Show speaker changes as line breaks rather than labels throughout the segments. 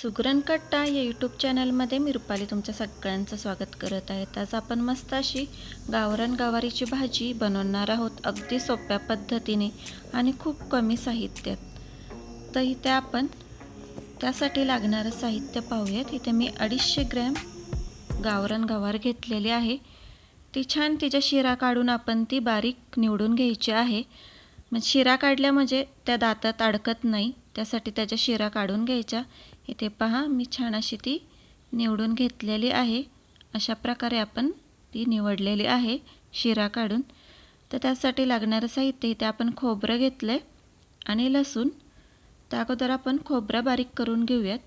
सुगरणकट्टा या यूट्यूब चॅनलमध्ये मी रुपाली तुमच्या सगळ्यांचं स्वागत करत आहे. आज आपण मस्त अशी गावरान गवारीची भाजी बनवणार आहोत अगदी सोप्या पद्धतीने आणि खूप कमी साहित्यात. तर इथे आपण त्यासाठी लागणारं साहित्य पाहूयात. इथे मी अडीचशे ग्रॅम गावरान गवार घेतलेली आहे. ती छान तिच्या शिरा काढून आपण ती बारीक निवडून घ्यायची आहे. मग शिरा काढल्या म्हणजे त्या दातात अडकत नाही त्यासाठी त्याच्या शिरा काढून घ्यायच्या. इथे पहा मी छान अशी ती निवडून घेतलेली आहे. अशा प्रकारे आपण ती निवडलेली आहे शिरा काढून. तर त्यासाठी लागणारं साहित्य इथे आपण खोबरं घेतलं आहे आणि लसूण. त्या अगोदर आपण खोबरं बारीक करून घेऊयात.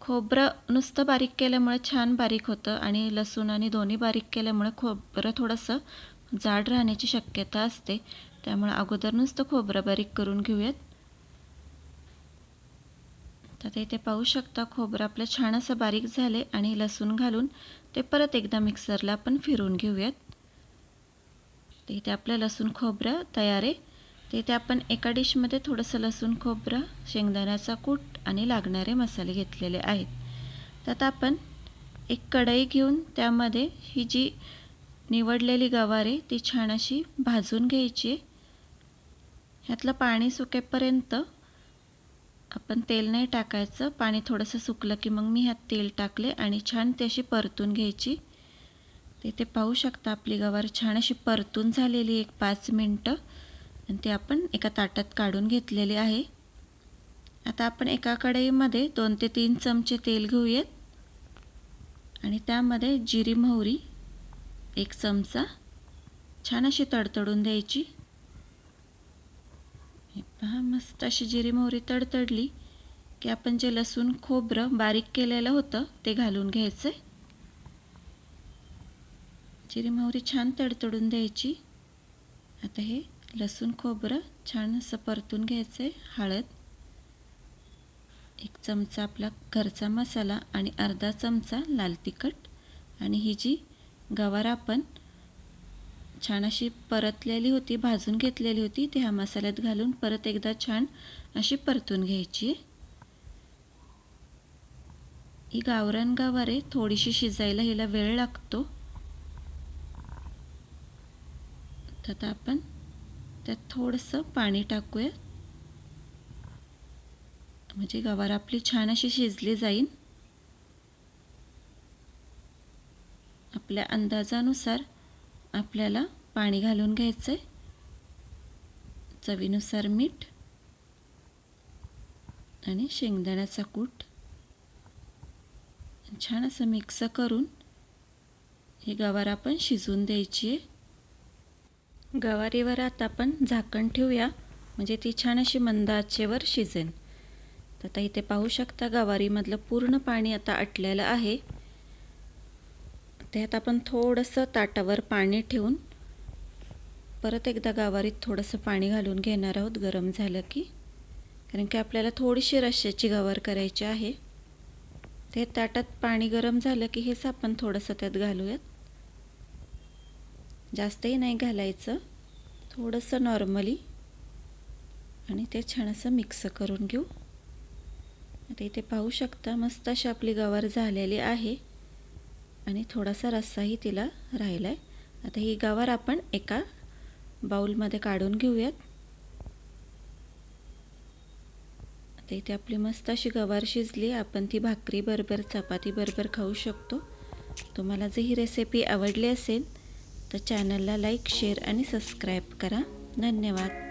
खोबरं नुसतं बारीक केल्यामुळे छान बारीक होतं आणि लसूण आणि दोन्ही बारीक केल्यामुळे खोबरं थोडंसं जाड राहण्याची शक्यता असते. त्यामुळे अगोदर नुसतं खोबरं बारीक करून घेऊयात. तर इथे पाहू शकता खोबरं आपलं छान असं बारीक झाले आणि लसूण घालून ते परत एकदा मिक्सरला आपण फिरून घेऊयात. तर इथे आपलं लसूण खोबरं तयार आहे. तर इथे आपण एका डिशमध्ये थोडंसं लसूण खोबरं शेंगदाण्याचा कूट आणि लागणारे मसाले घेतलेले आहेत. तर आता आपण एक कढई घेऊन त्यामध्ये ही जी निवडलेली गवार आहे ती छान अशी भाजून घ्यायची ह्यातलं पाणी सुकेपर्यंत आपण तेल नाही टाकायचं पाणी थोडंसं सुकलं की मग मी ह्यात तेल टाकले आणि छान ती अशी परतून घ्यायची. ते पाहू शकता आपली गवार छान अशी परतून झालेली एक पाच मिनटं. आणि ते आपण एका ताटात काढून घेतलेले आहे. आता आपण एका कढईमध्ये दोन ते तीन चमचे तेल घेऊयात. आणि त्यामध्ये जिरी मोहरी एक चमचा. छान अशी तडतडून द्यायची. पहा मस्त अशी जिरी मोहरी तडतडली की आपण जे लसूण खोबरं बारीक केलेलं होतं ते घालून घ्यायचं जिरी मोहरी छान तडतडून द्यायची. आता हे लसूण खोबरं छान असं परतून घ्यायचं आहे हळद. एक चमचा आपला घरचा मसाला आणि अर्धा चमचा लाल तिखट. आणि ही जी गवार आपण छान अशी परतलेली होती भाजून घेतलेली होती. ती ह्या मसाल्यात घालून परत एकदा छान अशी परतून घ्यायची. ही गावरान गवार आहे थोडीशी शिजायला हिला वेळ लागतो. तर आता आपण त्यात थोडंसं पाणी टाकूया. म्हणजे गवार आपली छान अशी शिजली जाईल आपल्या अंदाजानुसार आपल्याला पाणी घालून घ्यायचं आहे चवीनुसार मीठ आणि शेंगदाण्याचा कूट. छान असं मिक्स करून ही गवार आपण शिजवून द्यायची आहे गवारीवर आता आपण झाकण ठेवूया. म्हणजे ती छान अशी मंद आचेवर तर आता इथे पाहू शकता गवारीमधलं पूर्ण पाणी आता आटलेलं आहे. त्यात आपण थोडंसं ताटावर पाणी ठेवून परत एकदा गावारीत थोडंसं पाणी घालून घेणार आहोत गरम झालं की. कारण की आपल्याला थोडीशी रश्श्याची गवार करायची आहे. ते ताटात पाणी गरम झालं की हेच आपण थोडंसं त्यात घालूयात. जास्तही नाही घालायचं. थोडंसं नॉर्मली. आणि ते छान असं मिक्स करून घेऊ. आता इथे पाहू शकता मस्त अशी आपली गवार झालेली आहे. आणि थोडासा रस्साही तिला राहिला आहे आता ही गवार आपण एका बाऊलमध्ये काढून घेऊयात. आता इथे आपली मस्त अशी गवार शिजली. आपण ती भाकरी बरोबर चपाती बरोबर खाऊ शकतो. तुम्हाला जर ही रेसिपी आवडली असेल तर चॅनलला लाईक शेअर आणि सबस्क्राईब करा. धन्यवाद.